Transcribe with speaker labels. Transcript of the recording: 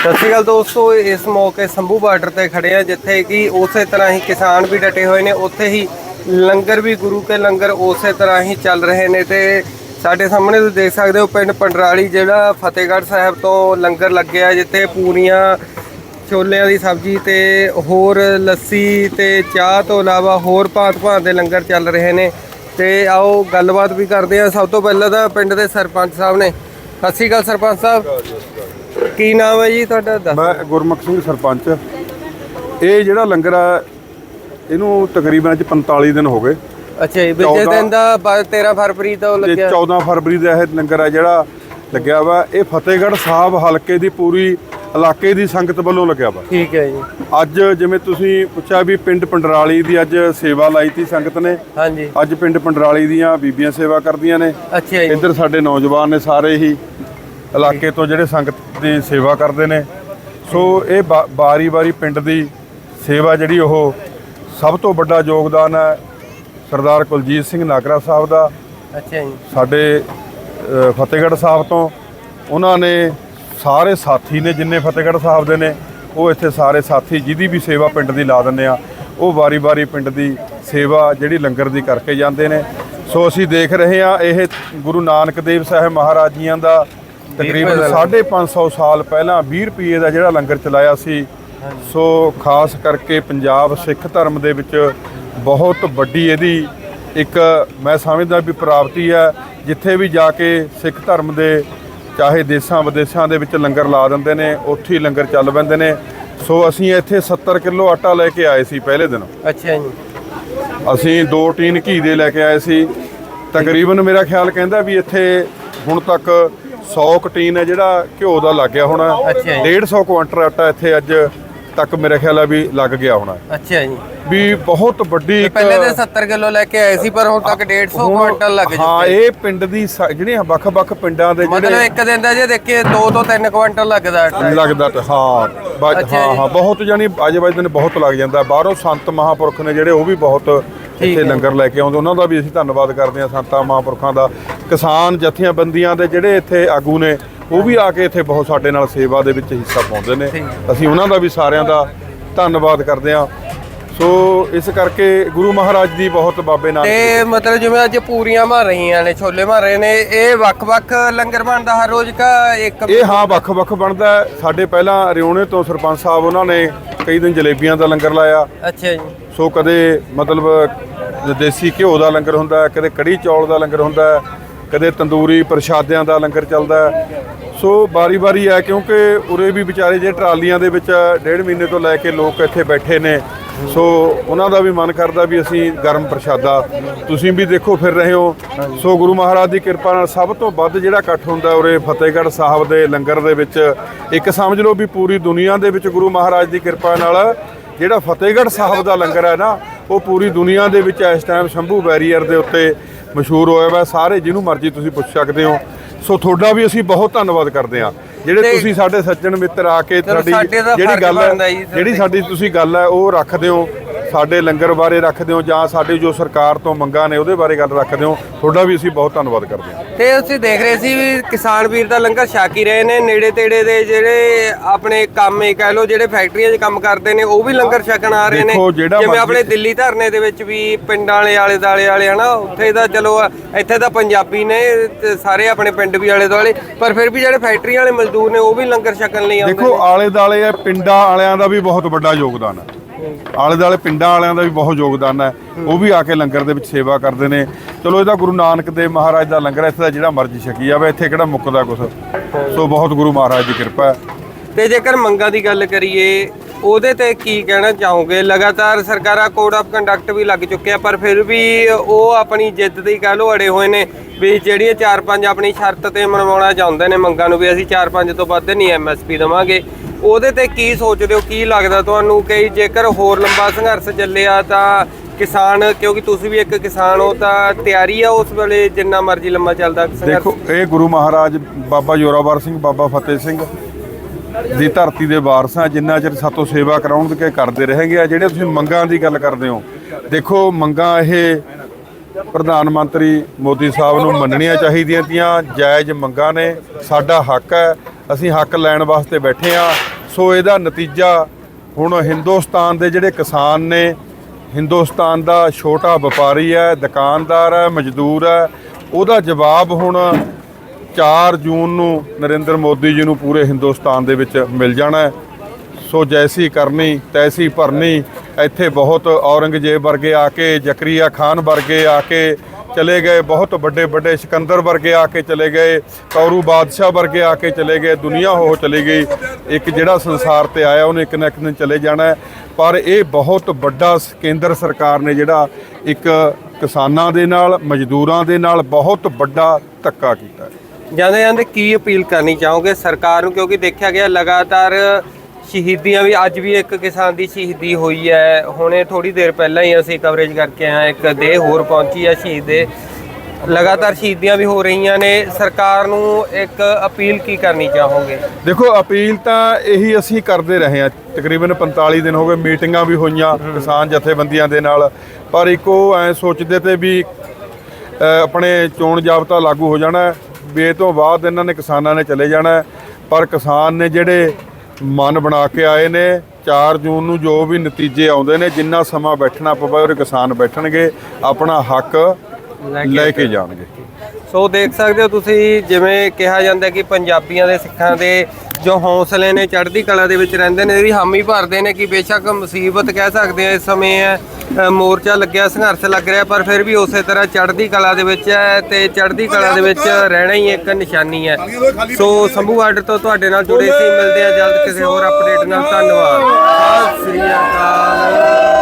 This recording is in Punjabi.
Speaker 1: ਸਤਿ ਸ਼੍ਰੀ ਅਕਾਲ ਦੋਸਤੋ, ਇਸ ਮੌਕੇ ਸੰਭੂ ਬਾਰਡਰ ਤੇ ਖੜੇ ਆ ਜਿੱਥੇ ਕਿ ਉਸੇ ਤਰ੍ਹਾਂ ਹੀ ਕਿਸਾਨ ਵੀ ਡਟੇ ਹੋਏ ਨੇ, ਉੱਥੇ ਹੀ ਲੰਗਰ ਵੀ ਗੁਰੂ ਕੇ ਲੰਗਰ ਉਸੇ ਤਰ੍ਹਾਂ ਹੀ ਚੱਲ ਰਹੇ ਨੇ ਤੇ ਸਾਡੇ ਸਾਹਮਣੇ ਤੁਸੀਂ ਦੇਖ ਸਕਦੇ ਹੋ, ਪਿੰਡ ਪੰਡਰਾਲੀ ਜਿਹੜਾ ਫਤਿਹਗੜ੍ਹ ਸਾਹਿਬ ਤੋਂ ਲੰਗਰ ਲੱਗਿਆ, ਜਿੱਥੇ ਪੂਰੀਆਂ ਛੋਲਿਆਂ ਦੀ ਸਬਜ਼ੀ ਤੇ ਹੋਰ ਲੱਸੀ ਤੇ ਚਾਹ ਤੋਂ ਇਲਾਵਾ ਹੋਰ ਭਾਂਤ-ਭਾਂਤ ਦੇ ਲੰਗਰ ਚੱਲ ਰਹੇ ਨੇ ਤੇ ਆਓ ਗੱਲਬਾਤ ਵੀ ਕਰਦੇ ਆ ਸਭ ਤੋਂ ਪਹਿਲਾਂ ਤਾਂ ਪਿੰਡ ਦੇ ਸਰਪੰਚ ਸਾਹਿਬ ਨੇ ਸਤਿ ਸ਼੍ਰੀ ਅਕਾਲ ਸਰਪੰਚ ਸਾਹਿਬ। ਕੀ ਨਾਮ ਹੈ ਜੀ ਤੁਹਾਡਾ? ਦੱਸ
Speaker 2: ਮੈਂ ਗੁਰਮੁਖ ਸਿੰਘ ਸਰਪੰਚ। ਇਹ ਜਿਹੜਾ ਲੰਗਰ ਆ ਇਹਨੂੰ ਤਕਰੀਬਨ ਅੱਜ 45 ਦਿਨ ਹੋ ਗਏ।
Speaker 1: ਅੱਛਾ ਜੀ ਵਿਜੇ ਦਿਨ ਦਾ ਬ- 13 ਫਰਵਰੀ ਤੋਂ
Speaker 2: ਤੇ
Speaker 1: ਲੱਗਿਆ।
Speaker 2: 14 ਫਰਵਰੀ ਦਾ ਇਹ ਲੰਗਰ ਆ ਜਿਹੜਾ ਲੱਗਿਆ ਵਾ। ਇਹ ਫਤਿਹਗੜ੍ਹ ਸਾਹਿਬ ਹਲਕੇ ਦੀ ਪੂਰੀ ਇਲਾਕੇ ਦੀ ਸੰਗਤ ਵੱਲੋਂ ਲੱਗਿਆ ਵਾ।
Speaker 1: ਠੀਕ ਹੈ ਜੀ।
Speaker 2: ਅੱਜ ਜਿਵੇਂ ਤੁਸੀਂ ਪੁੱਛਿਆ ਵੀ ਪਿੰਡ ਪੰਡਰਾਲੀ ਦੀ ਅੱਜ ਸੇਵਾ ਲਾਈ ਤੀ ਸੰਗਤ ਨੇ।
Speaker 1: ਹਾਂਜੀ।
Speaker 2: ਅੱਜ ਪਿੰਡ ਪੰਡਰਾਲੀ ਦੀਆਂ ਬੀਬੀਆਂ ਸੇਵਾ ਕਰਦੀਆਂ ਨੇ।
Speaker 1: ਅੱਛਾ ਜੀ।
Speaker 2: ਇੱਧਰ ਸਾਡੇ ਨੌਜਵਾਨ ਨੇ ਸਾਰੇ ਹੀ ਇਲਾਕੇ ਤੋਂ ਜਿਹੜੇ ਸੰਗਤ ਦੀ ਸੇਵਾ ਕਰਦੇ ਨੇ। ਸੋ ਇਹ ਬਾਰੀ-ਬਾਰੀ ਪਿੰਡ ਦੀ ਸੇਵਾ ਜਿਹੜੀ ਉਹ ਸਭ ਤੋਂ ਵੱਡਾ ਯੋਗਦਾਨ ਹੈ ਸਰਦਾਰ ਕੁਲਜੀਤ ਸਿੰਘ ਨਾਗਰਾ ਸਾਹਿਬ ਦਾ।
Speaker 1: ਅੱਛਾ ਜੀ।
Speaker 2: ਸਾਡੇ ਫਤਿਹਗੜ੍ਹ ਸਾਹਿਬ ਤੋਂ। ਉਹਨਾਂ ਨੇ ਸਾਰੇ ਸਾਥੀ ਨੇ ਜਿੰਨੇ ਫਤਿਹਗੜ੍ਹ ਸਾਹਿਬ ਦੇ ਨੇ ਉਹ ਇੱਥੇ ਸਾਰੇ ਸਾਥੀ ਜਿਹਦੀ ਵੀ ਸੇਵਾ ਪਿੰਡ ਦੀ ਲਾ ਦਿੰਦੇ ਆ ਉਹ ਵਾਰੀ-ਵਾਰੀ ਪਿੰਡ ਦੀ ਸੇਵਾ ਜਿਹੜੀ ਲੰਗਰ ਦੀ ਕਰਕੇ ਜਾਂਦੇ ਨੇ। ਸੋ ਅਸੀਂ ਦੇਖ ਰਹੇ ਆ ਇਹ ਗੁਰੂ ਨਾਨਕ ਦੇਵ ਸਾਹਿਬ ਮਹਾਰਾਜ ਜੀਆਂ ਦਾ ਤਕਰੀਬਨ 550 ਸਾਲ ਪਹਿਲਾਂ 20 ਰੁਪਏ ਦਾ ਜਿਹੜਾ ਲੰਗਰ ਚਲਾਇਆ ਸੀ। ਸੋ ਖਾਸ ਕਰਕੇ ਪੰਜਾਬ ਸਿੱਖ ਧਰਮ ਦੇ ਵਿੱਚ ਬਹੁਤ ਵੱਡੀ ਇਹਦੀ ਇੱਕ ਮੈਂ ਸਮਝਦਾ ਵੀ ਪ੍ਰਾਪਤੀ ਹੈ ਜਿੱਥੇ ਵੀ ਜਾ ਕੇ ਸਿੱਖ ਧਰਮ ਦੇ ਚਾਹੇ ਦੇਸ਼ਾਂ ਵਿਦੇਸ਼ਾਂ ਦੇ ਵਿੱਚ ਲੰਗਰ ਲਾ ਦਿੰਦੇ ਨੇ ਉੱਥੇ ਹੀ ਲੰਗਰ ਚੱਲ ਪੈਂਦੇ ਨੇ। ਸੋ ਅਸੀਂ ਇੱਥੇ 70 ਕਿਲੋ ਆਟਾ ਲੈ ਕੇ ਆਏ ਸੀ ਪਹਿਲੇ ਦਿਨ।
Speaker 1: ਅੱਛਾ ਜੀ।
Speaker 2: ਅਸੀਂ ਦੋ ਟੀਨ ਘੀ ਦੇ ਲੈ ਕੇ ਆਏ ਸੀ। ਤਕਰੀਬਨ ਮੇਰਾ ਖਿਆਲ ਕਹਿੰਦਾ ਵੀ ਇੱਥੇ ਹੁਣ ਤੱਕ 100 ਕਟੀਨ ਹੈ ਜਿਹੜਾ ਘਿਓ ਦਾ ਲੱਗ ਗਿਆ ਹੋਣਾ।
Speaker 1: ਅੱਛਾ ਜੀ।
Speaker 2: 150 ਕੁਆਂਟਲ ਆਟਾ ਇੱਥੇ ਅੱਜ ਤੱਕ ਮੇਰੇ ਖਿਆਲ ਹੈ ਵੀ ਲੱਗ ਗਿਆ ਹੋਣਾ।
Speaker 1: ਅੱਛਾ ਜੀ।
Speaker 2: ਵੀ ਬਹੁਤ ਵੱਡੀ ਇੱਕ
Speaker 1: ਪਹਿਲੇ ਤੇ 70 ਕਿਲੋ ਲੈ ਕੇ ਆਏ ਸੀ ਪਰ ਹੁਣ ਤੱਕ 150
Speaker 2: ਹੁਣ-
Speaker 1: ਕੁਇੰਟਲ ਲੱਗ
Speaker 2: ਹਾਂ
Speaker 1: ਚੁੱਕੇ
Speaker 2: ਇਹ ਪਿੰਡ ਦੀ ਜਿਹੜੀਆਂ ਵੱਖ-ਵੱਖ ਪਿੰਡਾਂ ਦੇ
Speaker 1: ਮਤਲਬ
Speaker 2: ਜਿਹੜੇ
Speaker 1: ਇੱਕ ਦਿਨ ਦਾ ਜੇ ਦੇਖੀਏ 2 ਤੋਂ 3 ਕੁਇੰਟਲ ਲੱਗਦਾ
Speaker 2: ਲੱਗਦਾ ਹਾਂ ਹਾਂ। ਹਾਂ ਬਹੁਤ ਜਾਨੀ ਅੱਜ ਬਾਜ ਦਿਨ ਬਹੁਤ ਲੱਗ ਜਾਂਦਾ। ਬਾਹਰੋਂ ਸੰਤ ਮਹਾਪੁਰਖ ਨੇ ਜਿਹੜੇ ਉਹ ਵੀ ਬਹੁਤ ਇੱਥੇ
Speaker 1: ਹੈ।
Speaker 2: ਲੰਗਰ ਲੈ ਕੇ ਆਉਂਦੇ ਉਹਨਾਂ ਦਾ ਵੀ ਅਸੀਂ ਧੰਨਵਾਦ ਕਰਦੇ ਹਾਂ ਸੰਤਾਂ ਮਹਾਪੁਰਖਾਂ ਦਾ। ਕਿਸਾਨ ਜਥੇਬੰਦੀਆਂ ਦੇ ਜਿਹੜੇ ਇੱਥੇ ਆਗੂ ਨੇ ਉਹ ਵੀ ਆ ਕੇ ਇੱਥੇ ਬਹੁਤ ਸਾਡੇ ਨਾਲ ਸੇਵਾ ਦੇ ਵਿੱਚ ਹਿੱਸਾ ਪਾਉਂਦੇ ਨੇ। ਅਸੀਂ ਉਹਨਾਂ ਦਾ ਵੀ ਸਾਰਿਆਂ ਦਾ ਧੰਨਵਾਦ ਕਰਦੇ ਹਾਂ। ਸੋ ਇਸ ਕਰਕੇ ਗੁਰੂ ਮਹਾਰਾਜ ਦੀ ਬਹੁਤ ਬਾਬੇ ਨਾਨਕ
Speaker 1: ਤੇ ਮਤਲਬ ਜਿਵੇਂ ਅੱਜ ਪੂਰੀਆਂ ਮਾਰ ਰਹੀਆਂ ਨੇ ਛੋਲੇ ਮਾਰ ਰਹੇ ਨੇ ਇਹ ਵੱਖ-ਵੱਖ ਲੰਗਰ ਬਣਦਾ ਹਰ ਰੋਜ਼ ਕਾ ਇੱਕ?
Speaker 2: ਇਹ ਹਾਂ ਵੱਖ-ਵੱਖ ਬਣਦਾ। ਸਾਡੇ ਪਹਿਲਾਂ ਰਿਉਣੇ ਤੋਂ ਸਰਪੰਚ ਸਾਹਿਬ ਉਹਨਾਂ ਨੇ ਕਈ ਦਿਨ ਜਲੇਬੀਆਂ ਦਾ ਲੰਗਰ ਲਾਇਆ।
Speaker 1: ਅੱਛਾ ਜੀ।
Speaker 2: ਸੋ ਕਦੇ ਮਤਲਬ ਦੇਸੀ ਘਿਓ ਦਾ ਲੰਗਰ ਹੁੰਦਾ ਕਦੇ ਕੜੀ ਚੌਲ ਦਾ ਲੰਗਰ ਹੁੰਦਾ ਕਦੇ ਤੰਦੂਰੀ ਪ੍ਰਸ਼ਾਦਿਆਂ ਦਾ ਲੰਗਰ ਚੱਲਦਾ ਸੋ ਬਾਰੀ-ਬਾਰੀ ਹੈ ਕਿਉਂਕਿ ਉਰੇ ਵੀ ਵਿਚਾਰੇ ਜੇ ਟਰਾਲੀਆਂ ਦੇ ਵਿੱਚ ਡੇਢ ਮਹੀਨੇ ਤੋਂ ਲੈ ਕੇ ਲੋਕ ਇੱਥੇ ਬੈਠੇ ਨੇ। ਸੋ ਉਹਨਾਂ ਦਾ ਵੀ ਮਨ ਕਰਦਾ ਵੀ ਅਸੀਂ ਗਰਮ ਪ੍ਰਸ਼ਾਦਾ ਤੁਸੀਂ ਵੀ ਦੇਖੋ ਫਿਰ ਰਹੇ ਹੋ। ਸੋ ਗੁਰੂ ਮਹਾਰਾਜ ਦੀ ਕਿਰਪਾ ਨਾਲ ਸਭ ਤੋਂ ਵੱਧ ਜਿਹੜਾ ਇਕੱਠ ਹੁੰਦਾ ਉਰੇ ਫਤਿਹਗੜ੍ਹ ਸਾਹਿਬ ਦੇ ਲੰਗਰ ਦੇ ਵਿੱਚ। ਇੱਕ ਸਮਝ ਲਓ ਵੀ ਪੂਰੀ ਦੁਨੀਆ ਦੇ ਵਿੱਚ ਗੁਰੂ ਮਹਾਰਾਜ ਦੀ ਕਿਰਪਾ ਨਾਲ ਜਿਹੜਾ ਫਤਿਹਗੜ੍ਹ ਸਾਹਿਬ ਦਾ ਲੰਗਰ ਹੈ ਨਾ ਉਹ ਪੂਰੀ ਦੁਨੀਆ ਦੇ ਵਿੱਚ ਇਸ ਟਾਈਮ ਸ਼ੰਭੂ ਬੈਰੀਅਰ ਦੇ ਉੱਤੇ ਮਸ਼ਹੂਰ ਹੋਇਆ ਵਾ ਸਾਰੇ ਜਿਹਨੂੰ ਮਰਜ਼ੀ ਤੁਸੀਂ ਪੁੱਛ ਸਕਦੇ ਹੋ। ਸੋ ਤੁਹਾਡਾ ਵੀ ਅਸੀਂ ਬਹੁਤ ਧੰਨਵਾਦ ਕਰਦੇ ਹਾਂ। ਜਿਹੜੇ ਤੁਸੀਂ ਸਾਡੇ ਸੱਜਣ ਮਿੱਤਰ ਆ ਕੇ
Speaker 1: ਚਲੋ
Speaker 2: ਸਾਡੀ
Speaker 1: ਸਾਡੇ ਤਾਂ
Speaker 2: ਜਿਹੜੀ ਗੱਲ ਹੈ ਜਿਹੜੀ ਸਾਡੀ ਤੁਸੀਂ ਗੱਲ ਹੈ ਉਹ ਰੱਖਦੇ ਹੋ। ਸਾਡੇ ਲੰਗਰ ਬਾਰੇ ਰੱਖਦੇ ਹੋ ਜਾਂ ਸਾਡੇ ਜੋ ਸਰਕਾਰ ਤੋਂ ਮੰਗਾਂ ਨੇ ਉਹਦੇ ਬਾਰੇ ਗੱਲ ਰੱਖਦੇ ਹੋ ਤੁਹਾਡਾ ਵੀ ਅਸੀਂ ਬਹੁਤ ਧੰਨਵਾਦ ਕਰਦੇ ਹਾਂ।
Speaker 1: ਤੇ ਅਸੀਂ ਦੇਖ ਰਹੇ ਸੀ ਵੀ ਕਿਸਾਨ ਵੀਰ ਦਾ ਲੰਗਰ ਛਕ ਹੀ ਰਹੇ ਨੇ ਨੇੜੇ ਤੇੜੇ ਦੇ ਜਿਹੜੇ ਆਪਣੇ ਕੰਮ ਹੀ ਕਹਿ ਲੋ ਜਿਹੜੇ ਫੈਕਟਰੀਆਂ 'ਚ ਕੰਮ ਕਰਦੇ ਨੇ ਉਹ ਵੀ ਲੰਗਰ ਛਕਣ ਆ ਰਹੇ ਨੇ। ਜਿਵੇਂ ਆਪਣੇ ਦਿੱਲੀ ਧਰਨੇ ਦੇ ਵਿੱਚ ਵੀ ਪਿੰਡਾਂ ਵਾਲੇ ਆਲੇ ਦਾਲੇ ਵਾਲੇ ਹਨਾ ਉੱਥੇ ਦਾ ਚਲੋ ਇੱਥੇ ਤਾਂ ਪੰਜਾਬੀ ਨੇ ਸਾਰੇ ਆਪਣੇ ਪਿੰਡ ਵੀ ਆਲੇ ਦੁਆਲੇ ਪਰ ਫਿਰ ਵੀ ਜਿਹੜੇ ਫੈਕਟਰੀਆਂ ਵਾਲੇ ਮਜ਼ਦੂਰ ਨੇ ਉਹ ਵੀ ਲੰਗਰ ਛਕਣ ਲਈ ਆਉਂਦੇ
Speaker 2: ਦੇਖੋ ਆਲੇ ਦਾਲੇ ਹੈ ਪਿੰਡਾਂ ਵਾਲਿਆਂ ਦਾ ਵੀ ਬਹੁਤ ਵੱਡਾ ਯੋਗਦਾਨ ਹੈ ਆਲੇ ਦਾਲੇ ਪਿੰਡਾਂ ਵਾਲਿਆਂ ਦਾ ਵੀ ਬਹੁਤ ਯੋਗਦਾਨ ਹੈ। ਉਹ ਵੀ ਆ ਕੇ ਲੰਗਰ ਦੇ ਵਿੱਚ ਸੇਵਾ ਕਰਦੇ ਨੇ। ਚਲੋ ਇਹਦਾ ਗੁਰੂ ਨਾਨਕ ਦੇਵ ਮਹਾਰਾਜ ਦਾ ਲੰਗਰ ਇੱਥੇ ਦਾ ਜਿਹੜਾ ਮਰਜ਼ੀ ਛਕੀ ਜਾਵੇ, ਇੱਥੇ ਕਿਹੜਾ ਮੁੱਕਦਾ ਕੁਛ? ਸੋ ਬਹੁਤ ਗੁਰੂ ਮਹਾਰਾਜ ਦੀ ਕਿਰਪਾ ਹੈ।
Speaker 1: ਤੇ ਜੇਕਰ ਮੰਗਾਂ ਦੀ ਗੱਲ ਕਰੀਏ ਉਹਦੇ ਤੇ ਕੀ ਕਹਿਣਾ ਚਾਹੋਗੇ? ਲਗਾਤਾਰ ਸਰਕਾਰਾਂ ਕੋਡ ਆਫ ਕੰਡਕਟ ਵੀ ਲੱਗ ਚੁੱਕੇ ਆ ਪਰ ਫਿਰ ਵੀ ਉਹ ਆਪਣੀ ਜਿੱਦ ਦੀ ਹੀ ਕਹਿ ਲੋ ਅੜੇ ਹੋਏ ਨੇ ਵੀ ਜਿਹੜੀਆਂ 4-5 ਆਪਣੀ ਸ਼ਰਤ ਤੇ ਮਨਵਾਉਣਾ ਚਾਹੁੰਦੇ ਨੇ ਮੰਗਾਂ ਨੂੰ ਵੀ ਅਸੀਂ 4-5 ਤੋਂ ਵੱਧ ਨਹੀਂ ਐਮਐਸਪੀ ਦਵਾਂਗੇ। ਉਹਦੇ ਤੇ ਕੀ ਸੋਚਦੇ ਹੋ? ਕੀ ਲੱਗਦਾ ਤੁਹਾਨੂੰ ਕਿ ਜੇਕਰ ਹੋਰ ਲੰਬਾ ਸੰਘਰਸ਼ ਚੱਲਿਆ ਤਾਂ ਕਿਸਾਨ, ਕਿਉਂਕਿ ਤੁਸੀਂ ਵੀ ਇੱਕ ਕਿਸਾਨ ਹੋ, ਤਾਂ ਤਿਆਰੀ ਆ ਉਸ ਵੇਲੇ ਜਿੰਨਾ ਮਰਜ਼ੀ ਲੰਮਾ ਚੱਲਦਾ
Speaker 2: ਦੇਖੋ, ਇਹ ਗੁਰੂ ਮਹਾਰਾਜ ਬਾਬਾ ਜੋਰਾਵਰ ਸਿੰਘ, ਬਾਬਾ ਫਤਿਹ ਸਿੰਘ ਦੀ ਧਰਤੀ ਦੇ ਵਾਰਸ ਆ, ਜਿੰਨਾ ਚਿਰ ਸਾਤੋਂ ਸੇਵਾ ਕਰਾਉਣ ਕਰਾਉਣਗੇ ਕਰਦੇ ਰਹਿਣਗੇ ਆ, ਜਿਹੜੇ ਤੁਸੀਂ ਮੰਗਾਂ ਦੀ ਗੱਲ ਕਰਦੇ ਹੋ। ਦੇਖੋ, ਮੰਗਾਂ ਇਹ ਪ੍ਰਧਾਨ ਮੰਤਰੀ ਮੋਦੀ ਸਾਹਿਬ ਨੂੰ ਮੰਨਣੀਆਂ ਚਾਹੀਦੀਆਂ ਤੀਆਂ, ਜਾਇਜ਼ ਮੰਗਾਂ ਨੇ, ਸਾਡਾ ਹੱਕ ਹੈ, ਅਸੀਂ ਹੱਕ ਲੈਣ ਵਾਸਤੇ ਬੈਠੇ ਆ। ਸੋ ਇਹਦਾ ਨਤੀਜਾ ਹੁਣ ਹਿੰਦੁਸਤਾਨ ਦੇ ਜਿਹੜੇ ਕਿਸਾਨ ਨੇ, ਹਿੰਦੁਸਤਾਨ ਦਾ ਛੋਟਾ ਵਪਾਰੀ ਹੈ, ਦੁਕਾਨਦਾਰ ਹੈ, ਮਜ਼ਦੂਰ ਹੈ, ਉਹਦਾ ਜਵਾਬ ਹੁਣ 4 ਜੂਨ ਨੂੰ ਨਰਿੰਦਰ ਮੋਦੀ ਜੀ ਨੂੰ ਪੂਰੇ ਹਿੰਦੁਸਤਾਨ ਦੇ ਵਿੱਚ ਮਿਲ ਜਾਣਾ ਸੋ ਜੈਸੀ ਕਰਨੀ, ਤੈਸੀ ਭਰਨੀ, ਇੱਥੇ ਬਹੁਤ ਔਰੰਗਜ਼ੇਬ ਵਰਗੇ ਆ ਕੇ, ਜ਼ਕਰੀਆ ਖਾਨ ਵਰਗੇ ਆ ਕੇ ਚਲੇ ਗਏ, ਬਹੁਤ ਵੱਡੇ ਵੱਡੇ ਸਿਕੰਦਰ ਵਰਗੇ ਆ ਕੇ ਚਲੇ ਗਏ, ਕੌਰੂ ਬਾਦਸ਼ਾਹ ਵਰਗੇ ਆ ਕੇ ਚਲੇ ਗਏ, ਦੁਨੀਆ ਹੋ ਚਲੀ ਗਈ। ਇੱਕ ਜਿਹੜਾ ਸੰਸਾਰ ਤੇ ਆਇਆ, ਉਹਨੇ ਇੱਕ ਨਾ ਇੱਕ ਦਿਨ ਚਲੇ ਜਾਣਾ ਪਰ ਇਹ ਬਹੁਤ ਵੱਡਾ ਸ- ਕੇਂਦਰ ਸਰਕਾਰ ਨੇ ਜਿਹੜਾ ਇੱਕ ਕਿਸਾਨਾਂ ਦੇ ਨਾਲ, ਮਜ਼ਦੂਰਾਂ ਦੇ ਨਾਲ ਬਹੁਤ ਵੱਡਾ ਧੱਕਾ ਕੀਤਾ ਹੈ।
Speaker 1: ਜਾਂਦੇ ਜਾਂਦੇ ਕੀ ਅਪੀਲ ਕਰਨੀ ਚਾਹੋਗੇ ਸਰਕਾਰ ਨੂੰ? ਕਿਉਂਕਿ ਦੇਖਿਆ ਗਿਆ ਲਗਾਤਾਰ ਸ਼ਹੀਦੀਆਂ ਵੀ ਅੱਜ ਵੀ ਇੱਕ ਕਿਸਾਨ ਦੀ ਸ਼ਹੀਦੀ ਹੋਈ ਹੈ। ਹੁਣੇ ਥੋੜੀ ਦੇਰ ਪਹਿਲਾਂ ਹੀ ਅਸੀਂ ਕਵਰੇਜ ਕਰਕੇ ਆਏ ਇੱਕ ਦੇਹ ਹੋਰ ਪਹੁੰਚੀ ਹੈ ਸ਼ਹੀਦ ਦੇ। ਲਗਾਤਾਰ ਸ਼ਹੀਦੀਆਂ ਵੀ ਹੋ ਰਹੀਆਂ ਨੇ। ਸਰਕਾਰ ਨੂੰ ਇੱਕ ਅਪੀਲ ਕੀ ਕਰਨੀ ਚਾਹੋਗੇ?
Speaker 2: ਦੇਖੋ ਅਪੀਲ ਤਾਂ ਇਹੀ ਅਸੀਂ ਕਰਦੇ ਰਹੇ ਹਾਂ। ਤਕਰੀਬਨ 45 ਦਿਨ ਹੋ ਗਏ ਮੀਟਿੰਗਾਂ ਵੀ ਹੋਈਆਂ ਕਿਸਾਨ ਜਥੇਬੰਦੀਆਂ ਦੇ ਨਾਲ। ਪਰ ਇੱਕੋ ਐ ਸੋਚਦੇ ਤੇ ਵੀ ਆਪਣੇ ਚੋਣ ਜਾਬਤਾ ਲਾਗੂ ਹੋ ਜਾਣਾ ਇਹ ਤੋਂ ਬਾਅਦ ਇਹਨਾਂ ਨੇ ਕਿਸਾਨਾਂ ਨੇ ਚਲੇ ਜਾਣਾ। ਪਰ ਕਿਸਾਨ ਨੇ ਜਿਹੜੇ ਮਨ ਬਣਾ ਕੇ ਆਏ ਨੇ 4 ਜੂਨ ਨੂੰ ਜੋ ਵੀ ਨਤੀਜੇ ਆਉਂਦੇ ਨੇ ਜਿੰਨਾ ਸਮਾਂ ਬੈਠਣਾ ਪਵੇ ਉਹ ਕਿਸਾਨ ਬੈਠਣਗੇ ਆਪਣਾ ਹੱਕ
Speaker 1: ਲੈ ਕੇ
Speaker 2: ਜਾਣਗੇ
Speaker 1: ਸੋ ਦੇਖ ਸਕਦੇ ਹੋ ਤੁਸੀਂ ਜਿਵੇਂ ਕਿਹਾ ਜਾਂਦਾ ਕਿ ਪੰਜਾਬੀਆਂ ਦੇ ਸਿੱਖਾਂ ਦੇ ਜੋ ਹੌਸਲੇ ਨੇ, ਚੜ੍ਹਦੀ ਕਲਾ ਦੇ ਵਿੱਚ ਰਹਿੰਦੇ ਨੇ ਇਹਦੀ ਹਾਮੀ ਭਰਦੇ ਨੇ ਕਿ ਬੇਸ਼ੱਕ ਮੁਸੀਬਤ ਕਹਿ ਸਕਦੇ ਆ, ਇਸ ਸਮੇਂ ਹੈ ਮੋਰਚਾ ਲੱਗਿਆ, ਸੰਘਰਸ਼ ਲੱਗ ਰਿਹਾ, ਪਰ ਫਿਰ ਵੀ ਉਸੇ ਤਰ੍ਹਾਂ ਚੜ੍ਹਦੀ ਕਲਾ ਦੇ ਵਿੱਚ ਹੈ ਤੇ ਚੜ੍ਹਦੀ ਕਲਾ ਦੇ ਵਿੱਚ ਰਹਿਣਾ ਹੀ ਇੱਕ ਨਿਸ਼ਾਨੀ ਹੈ। ਸੋ ਸੰਭੂ ਬਾਰਡਰ ਤੋਂ ਤੁਹਾਡੇ ਨਾਲ ਜੁੜੇ ਸੀ, ਮਿਲਦੇ ਆ ਜਲਦ ਕਿਸੇ ਹੋਰ ਅਪਡੇਟ ਨਾਲ, ਧੰਨਵਾਦ। ਸਤਿ ਸ੍ਰੀ ਅਕਾਲ।